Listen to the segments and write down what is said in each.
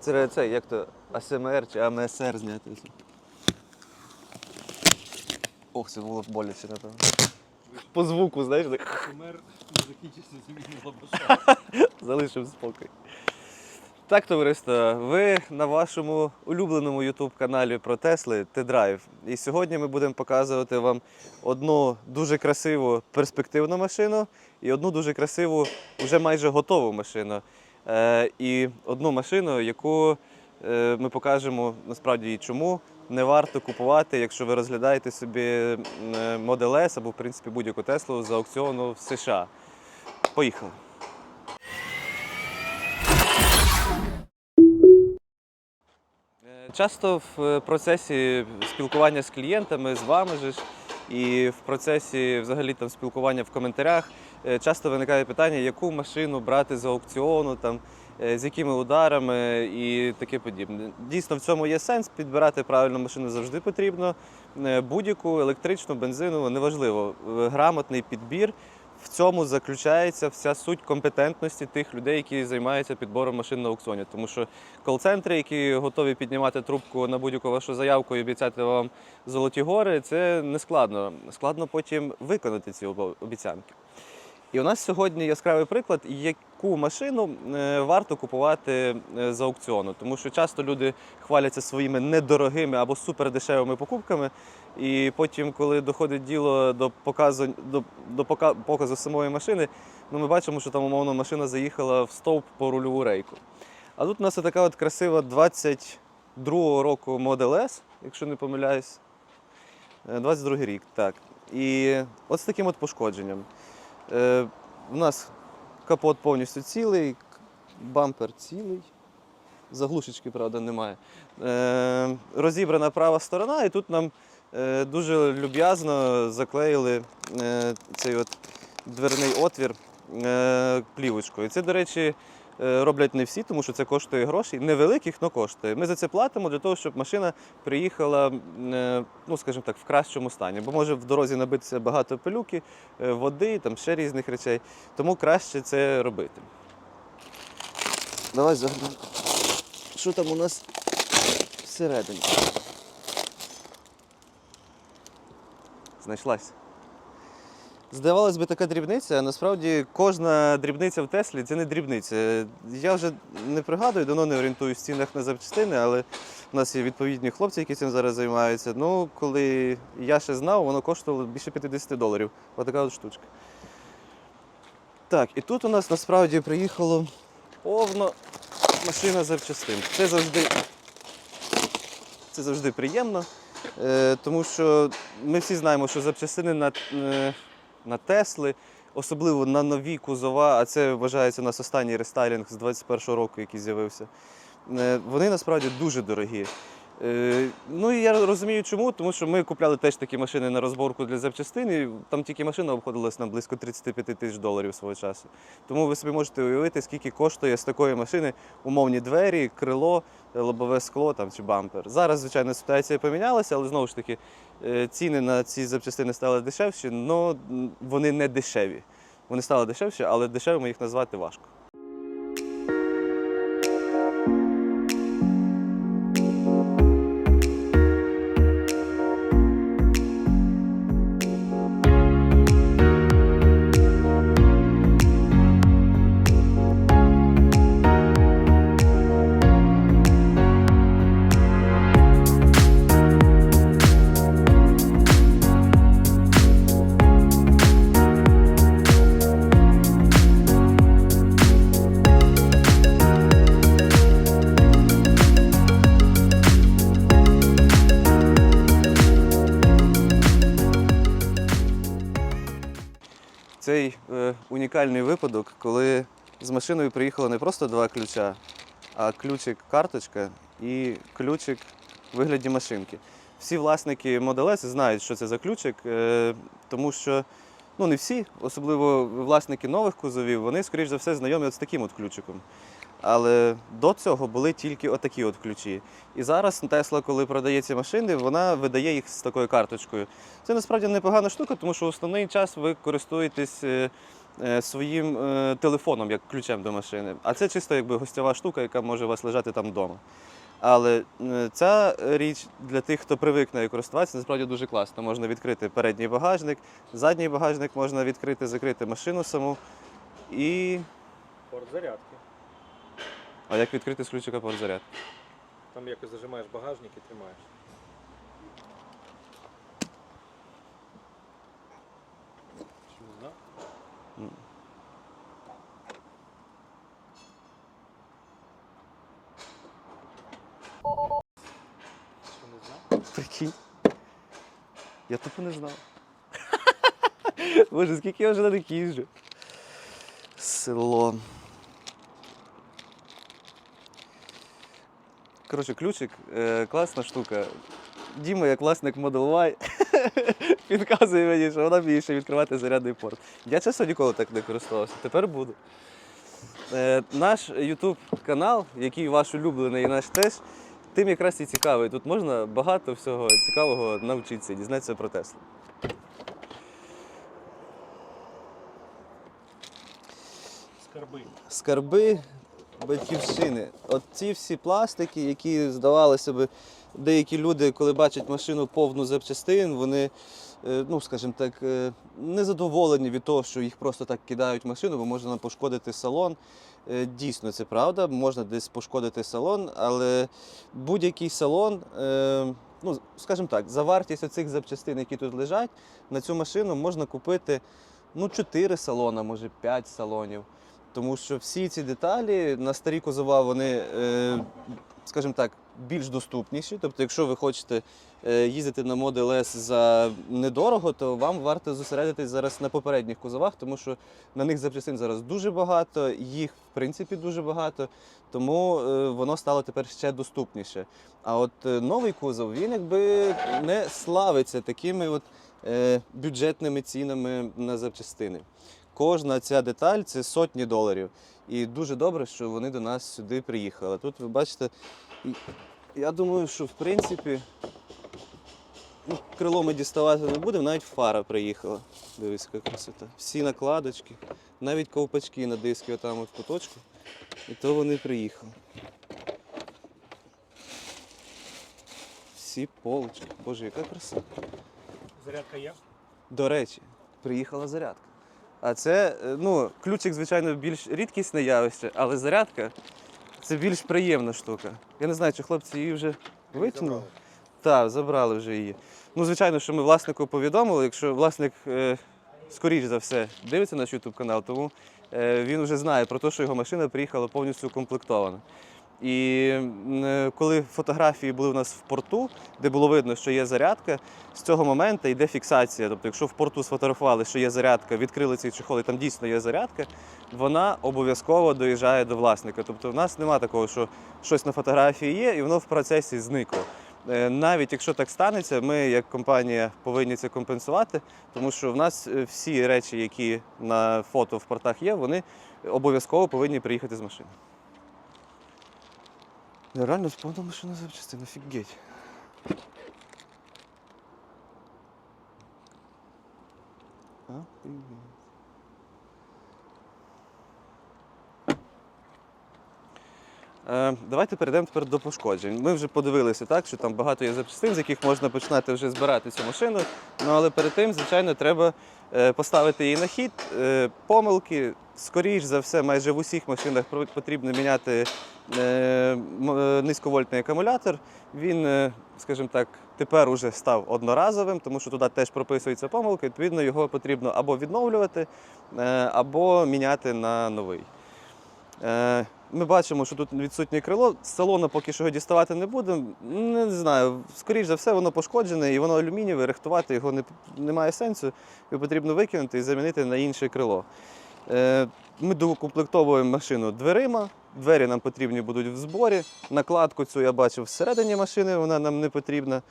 Це це як то АСМР чи АМСР зняти. Ох, це було боляче, напевно. По звуку, знаєш, так Помер не закінчився заміни лабаша. залишив спокій. Так, товариство, ви на вашому улюбленому youtube каналі про Тесли T-Drive. І сьогодні ми будемо показувати вам одну дуже красиву перспективну машину і одну дуже красиву, вже майже готову машину. Е, і одну машину, яку е, ми покажемо насправді і чому не варто купувати, якщо ви розглядаєте собі е, Model S або в принципі будь-яку Теслу з аукціону в США. Поїхали. Часто в процесі спілкування з клієнтами, з вами ж, і в процесі взагалі там спілкування в коментарях часто виникає питання, яку машину брати з аукціону, там, е, з якими ударами і таке подібне. Дійсно, в цьому є сенс. Підбирати правильну машину завжди потрібно. Е, Будь-яку електричну, бензинову, неважливо. Е, Грамотний підбір. В цьому заключається вся суть компетентності тих людей, які займаються підбором машин на аукціоні. Тому що кол-центри, які готові піднімати трубку на будь-яку вашу заявку і обіцяти вам золоті гори, це не складно. Складно потім виконати ці обіцянки. І у нас сьогодні яскравий приклад, яку машину е, варто купувати е, з аукціону. Тому що часто люди хваляться своїми недорогими або супердешевими покупками. І потім, коли доходить діло до показу, до, до показу самої машини, ну ми бачимо, що там умовно машина заїхала в стовп по рульову рейку. А тут у нас така от красива 22-го року Model S, якщо не помиляюсь. Е, 22 рік, так. І от з таким от пошкодженням. Е, у нас капот повністю цілий, бампер цілий. Заглушечки, правда, немає. Е, розібрана права сторона, і тут нам е, дуже люб'язно заклеїли цей от дверний отвір плівочкою. Це, до речі, роблять не всі, тому що це коштує грошей. Невеликих, але коштує. Ми за це платимо для того, щоб машина приїхала, е, ну скажімо так, в кращому стані. Бо може в дорозі набитися багато пилюки, е, води, там ще різних речей. Тому краще це робити. Давай заглянемо. Що там у нас всередині? Знайшлась. Здавалось би, така дрібниця, а насправді кожна дрібниця в Теслі це не дрібниця. Я вже не пригадую, давно не орієнтуюсь в цінах на запчастини, але у нас є відповідні хлопці, які цим зараз займаються. Ну, коли я ще знав, воно коштувало більше 50 доларів. Отака от штучка. Так, і тут у нас насправді приїхало повно машина запчастин. Це завжди, це завжди приємно, е, тому що ми всі знаємо, що запчастини на, е, на Тесли, особливо на нові кузова, а це вважається у нас останній рестайлінг з 21-го року, який з'явився. е, Вони насправді дуже дорогі. Е, Ну і я розумію, чому, тому що ми купляли теж такі машини на розборку для запчастин, і там тільки машина обходилась нам близько 35 тисяч доларів свого часу. Тому ви собі можете уявити, скільки коштує з такої машини умовні двері, крило, лобове скло там, чи бампер. Зараз, звичайно, ситуація помінялася, але знову ж таки ціни на ці запчастини стали дешевші, але вони не дешеві. Вони стали дешевші, але дешевими їх назвати важко. Унікальний випадок, коли з машиною приїхало не просто два ключа, а ключик-карточка і ключик в вигляді машинки. Всі власники Model S знають, що це за ключик, е, тому що ну не всі, особливо власники нових кузовів, вони, скоріш за все, знайомі от з таким от ключиком. Але до цього були тільки отакі от ключі. І зараз Тесла, коли продає ці машини, вона видає їх з такою карточкою. Це насправді непогана штука, тому що основний час ви користуєтесь е, своїм е, телефоном як ключем до машини. А це чисто якби гостьова штука, яка може у вас лежати там вдома. Але е, ця річ для тих, хто привик нею користуватися, насправді дуже класно. Можна відкрити передній багажник, задній багажник можна відкрити, закрити машину саму. І. Порт зарядки. А як відкрити з ключика порт Там якось зажимаєш багажник і тримаєш. Що не знав? М. Що не знав? Я тупо не знав. Боже, скільки я вже на них їжджу. Село. Коротше, ключик е, класна штука. Діма, як власник Model підказує мені, що вона вміє ще відкривати зарядний порт. Я чесно ніколи так не користувався, тепер буду. Е, наш YouTube канал, який ваш улюблений і наш теж, тим якраз і цікавий. Тут можна багато всього цікавого навчитися, дізнатися про Теслу. Скарби. Скарби батьківщини. От ці всі пластики, які здавалося би, деякі люди, коли бачать машину повну запчастин, вони, е, ну скажімо так, е, незадоволені від того, що їх просто так кидають в машину, бо можна пошкодити салон. Е, Дійсно, це правда, можна десь пошкодити салон, але будь-який салон, ну, скажімо так, за вартість оцих запчастин, які тут лежать, на цю машину можна купити ну, 4 салона, може 5 салонів. Тому що всі ці деталі на старі кузова, вони, е, скажімо так, більш доступніші. Тобто, якщо ви хочете е, їздити на Model S за недорого, то вам варто зосередитись зараз на попередніх кузовах, тому що на них запчастин зараз дуже багато, їх в принципі дуже багато, тому е, воно стало тепер ще доступніше. А от новий кузов він якби не славиться такими от бюджетними цінами на запчастини. Кожна ця деталь це сотні доларів. І дуже добре, що вони до нас сюди приїхали. Тут ви бачите, я думаю, що в принципі ну, крило ми діставати не будемо, навіть фара приїхала. Дивись, яка красота. Всі накладочки, навіть ковпачки на диски отам от в куточку. І то вони приїхали. Всі полочки. Боже, яка краса. Зарядка є? До речі, приїхала зарядка. А це, е, ну, ключик, звичайно, більш рідкісне явище, але зарядка це більш приємна штука. Я не знаю, чи хлопці її вже витягнули. Так, забрали вже її. Ну, звичайно, що ми власнику повідомили, якщо власник, е, скоріш за все, дивиться наш YouTube канал, тому е, він вже знає про те, що його машина приїхала повністю укомплектована. І е, коли фотографії були у нас в порту, де було видно, що є зарядка, з цього моменту йде фіксація. Тобто, якщо в порту сфотографували, що є зарядка, відкрили цей чехол і там дійсно є зарядка, вона обов'язково доїжджає до власника. Тобто, в нас немає такого, що щось на фотографії є, і воно в процесі зникло. Е, Навіть якщо так станеться, ми як компанія повинні це компенсувати, тому що в нас е, всі речі, які на фото в портах є, вони обов'язково повинні приїхати з машини. Я реально сповна машина запчастин, офігеть. Офігеть. Е, Давайте перейдемо тепер до пошкоджень. Ми вже подивилися, так, що там багато є запчастин, з яких можна починати вже збирати цю машину. Ну але перед тим, звичайно, треба е, поставити її на хід. Е, Помилки, скоріш за все, майже в усіх машинах потрібно міняти низьковольтний акумулятор. Він, е, скажімо так, тепер уже став одноразовим, тому що туди теж прописується помилка. Відповідно, його потрібно або відновлювати, е, або міняти на новий. Е, Ми бачимо, що тут відсутнє крило. З салону поки що його діставати не будемо. Не знаю, скоріш за все, воно пошкоджене і воно алюмінієве, рихтувати його не, немає сенсу. Його потрібно викинути і замінити на інше крило. Е, Ми доукомплектовуємо машину дверима. Двері нам потрібні будуть в зборі. Накладку цю я бачив всередині машини, вона нам не потрібна.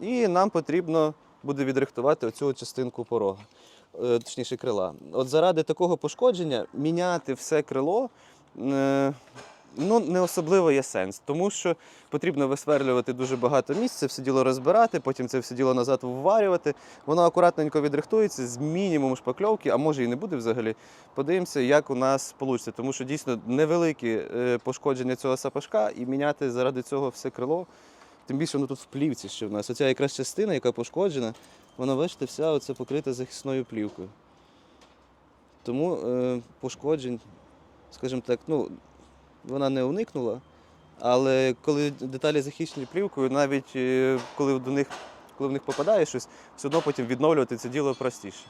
І нам потрібно буде відрихтувати оцю частинку порога, е, точніше крила. От заради такого пошкодження міняти все крило. Ну, не особливо є сенс, тому що потрібно висверлювати дуже багато місць, це все діло розбирати, потім це все діло назад вварювати. Воно акуратненько відрихтується з мінімум шпакльовки, а може і не буде взагалі. Подивимося, як у нас вийде, тому що дійсно невеликі е, пошкодження цього сапожка і міняти заради цього все крило. Тим більше воно тут в плівці ще в нас. Оця якраз частина, яка пошкоджена, вона, бачите, вся оце покрита захисною плівкою. Тому е, пошкоджень, скажімо так, ну, вона не уникнула. Але коли деталі захищені плівкою, навіть е, коли до них, коли в них попадає щось, все одно потім відновлювати це діло простіше.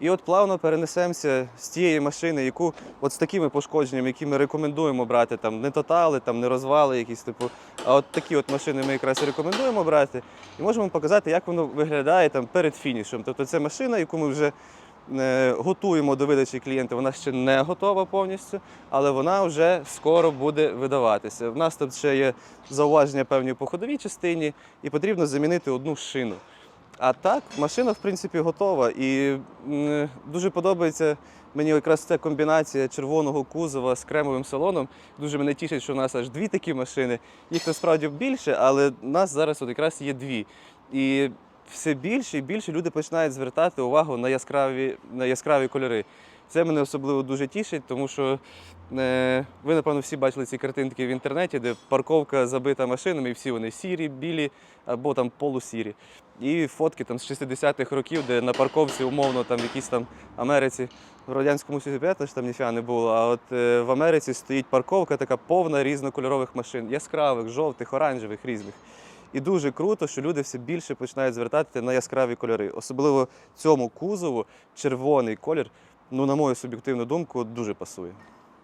І от плавно перенесемося з тієї машини, яку от з такими пошкодженнями, які ми рекомендуємо брати, там не тотали, там не розвали якісь, типу, а от такі от машини ми якраз рекомендуємо брати. І можемо показати, як воно виглядає там перед фінішем. Тобто це машина, яку ми вже готуємо до видачі клієнта, вона ще не готова повністю, але вона вже скоро буде видаватися. В нас тут ще є зауваження певні по ходовій частині, і потрібно замінити одну шину. А так, машина, в принципі, готова. І дуже подобається мені якраз ця комбінація червоного кузова з кремовим салоном. Дуже мене тішить, що в нас аж дві такі машини. Їх насправді більше, але в нас зараз от якраз є дві. І все більше і більше люди починають звертати увагу на яскраві, на яскраві кольори. Це мене особливо дуже тішить, тому що е, ви, напевно, всі бачили ці картинки в інтернеті, де парковка забита машинами, і всі вони сірі, білі або там полусірі. І фотки там з 60-х років, де на парковці умовно там в якійсь там Америці, в радянському Союзі теж там ніфіга не було. А от е, в Америці стоїть парковка така повна різнокольорових машин, яскравих, жовтих, оранжевих, різних. І дуже круто, що люди все більше починають звертати на яскраві кольори. Особливо цьому кузову червоний колір, ну, на мою суб'єктивну думку, дуже пасує.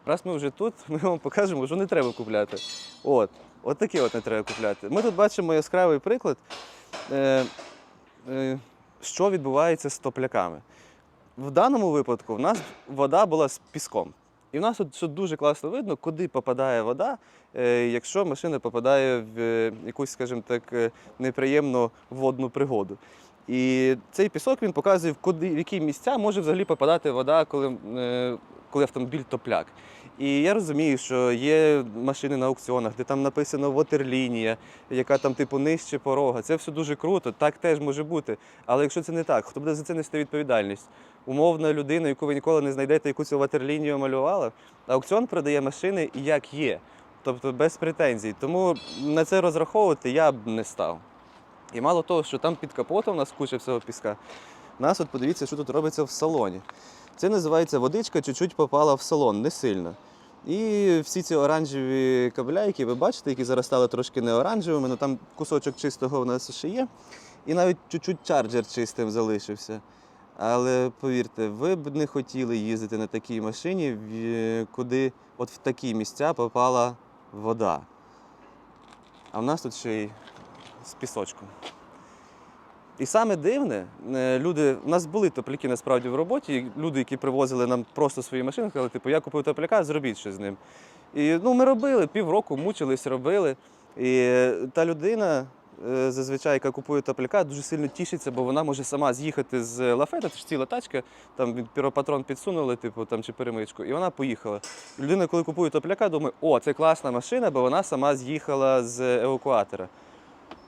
Раз ми вже тут, ми вам покажемо, що не треба купляти. От, от таке от не треба купляти. Ми тут бачимо яскравий приклад, е, е, що відбувається з топляками. В даному випадку в нас вода була з піском. І в нас тут дуже класно видно, куди попадає вода, е, якщо машина попадає в е, якусь, скажімо так, е, неприємну водну пригоду. І цей пісок він показує, куди, в які місця може взагалі попадати вода, коли, коли автомобіль топляк. І я розумію, що є машини на аукціонах, де там написано ватерлінія, яка там типу нижче порога. Це все дуже круто, так теж може бути. Але якщо це не так, хто буде за це нести відповідальність? Умовна людина, яку ви ніколи не знайдете, яку цю ватерлінію малювала. Аукціон продає машини як є, тобто без претензій. Тому на це розраховувати я б не став. І мало того, що там під капотом у нас куча всього піска. Нас от подивіться, що тут робиться в салоні. Це називається водичка чуть-чуть попала в салон, не сильно. І всі ці оранжеві кабеля, які ви бачите, які зараз стали трошки не оранжевими, але там кусочок чистого в нас ще є. І навіть чуть-чуть чарджер чистим залишився. Але повірте, ви б не хотіли їздити на такій машині, куди от в такі місця попала вода. А в нас тут ще й з пісочком. І саме дивне, е, люди, у нас були топляки насправді в роботі, люди, які привозили нам просто свої машини, сказали, типу, я купив топляка, зробіть щось з ним. І ну, ми робили, півроку мучились, робили. І е, та людина, е, зазвичай, яка купує топляка, дуже сильно тішиться, бо вона може сама з'їхати з лафета, це ж ціла тачка, там піропатрон підсунули, типу, там, чи перемичку, і вона поїхала. Людина, коли купує топляка, думає, о, це класна машина, бо вона сама з'їхала з евакуатора.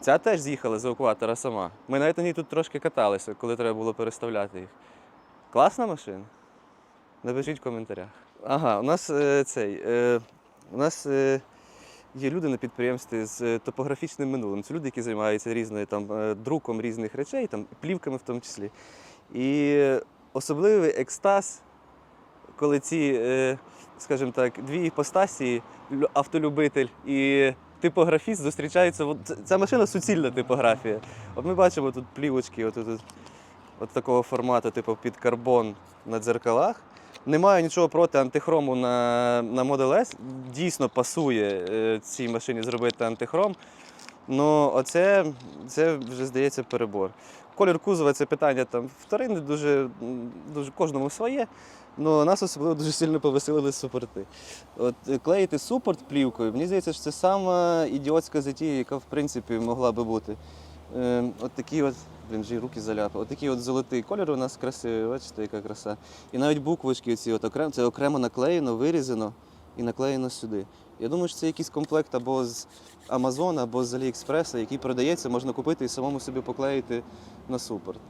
Ця теж з'їхала з евакуатора сама. Ми навіть на ній тут трошки каталися, коли треба було переставляти їх. Класна машина? Напишіть в коментарях. Ага, у нас е, цей. Е, у нас е, є люди на підприємстві з е, топографічним минулим. Це люди, які займаються різною там, е, друком різних речей, там, плівками в тому числі. І особливий екстаз, коли ці, е, скажімо так, дві іпостасії, автолюбитель і типографіст зустрічаються. От Ця машина суцільна типографія. От ми бачимо тут плівочки, от, от, от такого формату, типу під карбон на дзеркалах. Не маю нічого проти антихрому на, на Model S. Дійсно пасує е, цій машині зробити антихром. Ну, оце це вже здається перебор. Колір кузова це питання там вторинне, дуже, дуже кожному своє. Ну, нас особливо дуже сильно повеселили супорти. От е, клеїти супорт плівкою, мені здається, що це сама ідіотська затія, яка в принципі могла би бути. Е, от такі от, блін, й руки заляпав. От такий от золотий колір у нас красивий, бачите, яка краса. І навіть буквочки ці от окремо, це окремо наклеєно, вирізано. і наклеєно сюди. Я думаю, що це якийсь комплект або з Amazon, або з AliExpress, який продається, можна купити і самому собі поклеїти на супорт.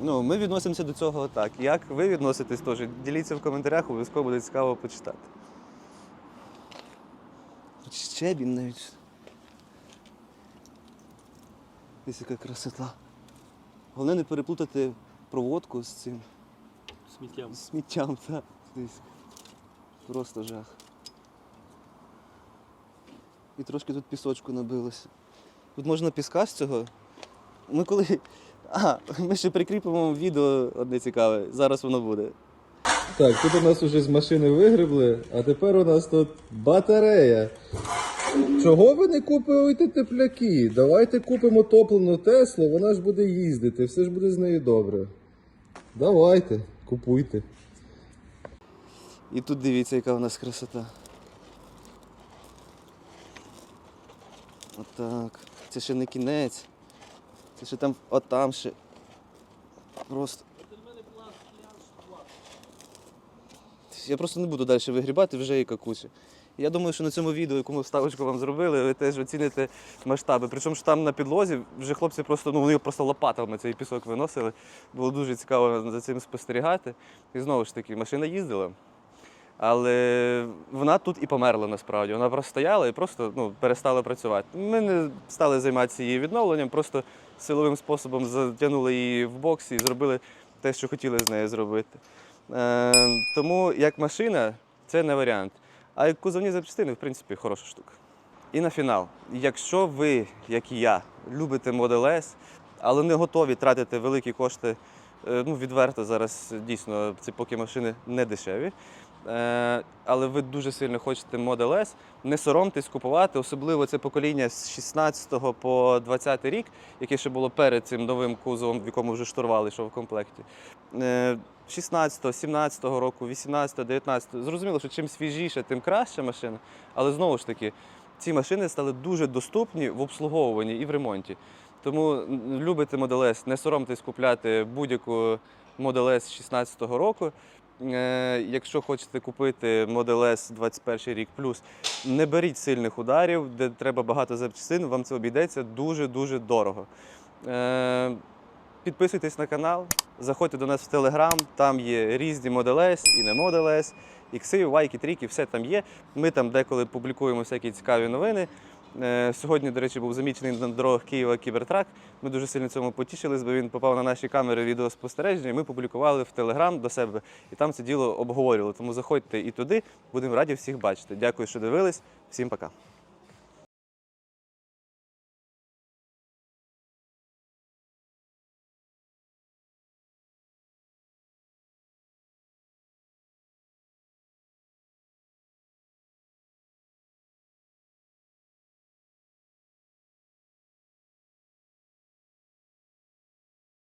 Ну, ми відносимося до цього так. Як ви відноситесь теж? Діліться в коментарях, обов'язково буде цікаво почитати. Щебінь навіть. Ось яка красота. Головне не переплутати проводку з цим Сміттям. з сміттям, так. Дивись. Просто жах. І трошки тут пісочку набилося. Тут можна піска з цього. Ми коли. А, ми ще прикріпимо відео одне цікаве. Зараз воно буде. Так, тут у нас вже з машини вигребли, а тепер у нас тут батарея. Чого ви не купуєте тепляки? Давайте купимо топлену Теслу, вона ж буде їздити, все ж буде з нею добре. Давайте, купуйте. І тут дивіться, яка в нас красота. Отак. Це ще не кінець. Це ще там, отам ще. Просто. Я просто не буду далі вигрібати, вже і какусі. Я думаю, що на цьому відео, яку ми вставочку вам зробили, ви теж оціните масштаби. Причому що там на підлозі вже хлопці просто, ну вони просто лопатами цей пісок виносили. Було дуже цікаво за цим спостерігати. І знову ж таки, машина їздила. Але вона тут і померла насправді. Вона просто стояла і просто ну, перестала працювати. Ми не стали займатися її відновленням, просто силовим способом затягнули її в бокс і зробили те, що хотіли з нею зробити. Е, тому як машина це не варіант. А як кузовні запчастини, в принципі, хороша штука. І на фінал. Якщо ви, як і я, любите Model S, але не готові тратити великі кошти, е, ну відверто зараз дійсно ці поки машини не дешеві. Е, Але ви дуже сильно хочете Model S, не соромтесь купувати, особливо це покоління з 16 по 20 рік, яке ще було перед цим новим кузовом, в якому вже штурвал йшов в комплекті. Е, 16, 17 року, 18, 19. Зрозуміло, що чим свіжіше, тим краща машина. Але знову ж таки, ці машини стали дуже доступні в обслуговуванні і в ремонті. Тому любите Model S, не соромтесь купляти будь-яку Model S 16 року. Е, Якщо хочете купити Model S 21 рік плюс, не беріть сильних ударів, де треба багато запчастин, вам це обійдеться дуже-дуже дорого. Е, Підписуйтесь на канал, заходьте до нас в Телеграм, там є різні Model S і не Model S, ікси, вайки, тріки, все там є. Ми там деколи публікуємо всякі цікаві новини. Е, Сьогодні, до речі, був замічений на дорогах Києва кібертрак. Ми дуже сильно цьому потішились, бо він попав на наші камери відеоспостереження. і Ми публікували в Телеграм до себе і там це діло обговорювали. Тому заходьте і туди. Будемо раді всіх бачити. Дякую, що дивились. Всім пока.